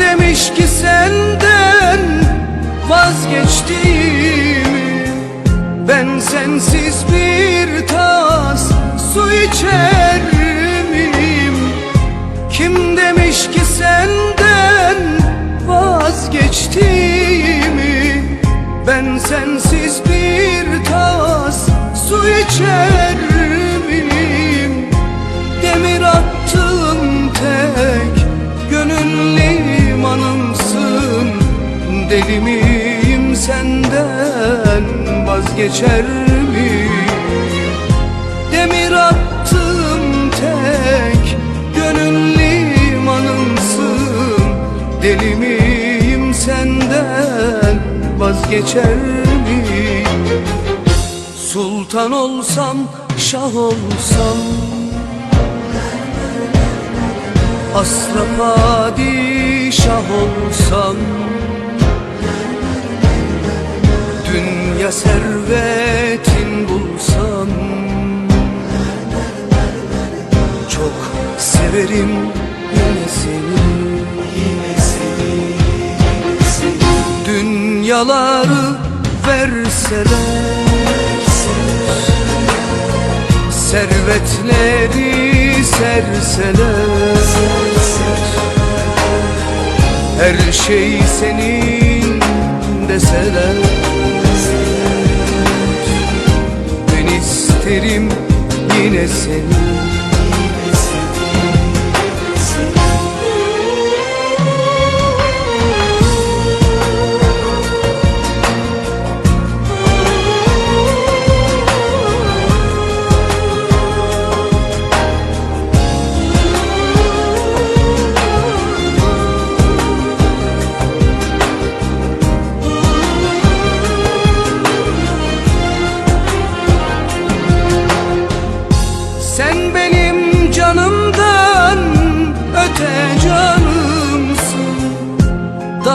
demiş ki senden vazgeçtiğimi Ben sensiz bir tas su içer miyim? Kim demiş ki senden vazgeçtiğimi Ben sensiz bir tas su içer Deli miyim senden vazgeçer miyim? Demir attığım tek gönül limanımsın Deli miyim senden vazgeçer miyim? Sultan olsam, şah olsam Asla padişah olsam Servetin bulsam Çok severim yine seni. Dünyaları verseler. Servetleri serseler. Her şey senin yine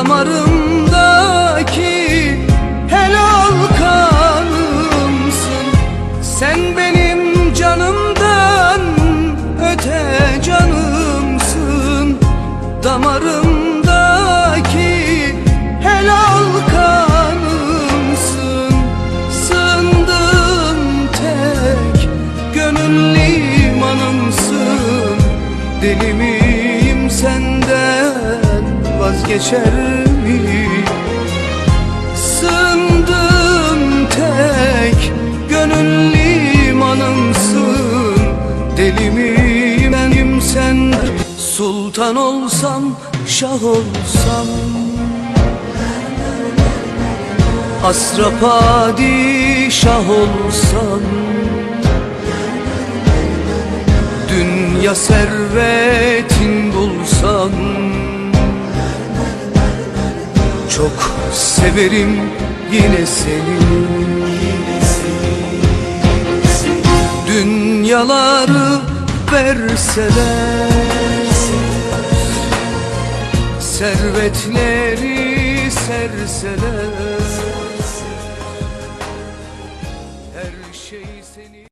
Damarımdaki helal kanımsın. Sen benim canımdan öte canımsın. Damarımdaki helal kanımsın. Sığındığım tek gönül limanımsın. Deli miyim senden vazgeçer miyim? Sığındığım tek gönül limanımsın. Deli miyim benim senden Sultan olsam, şah olsam. Asra padişah olsam. Dünya servetin bulsam severim yine seni. Dünyaları verseler Servetleri serseler Her şey seni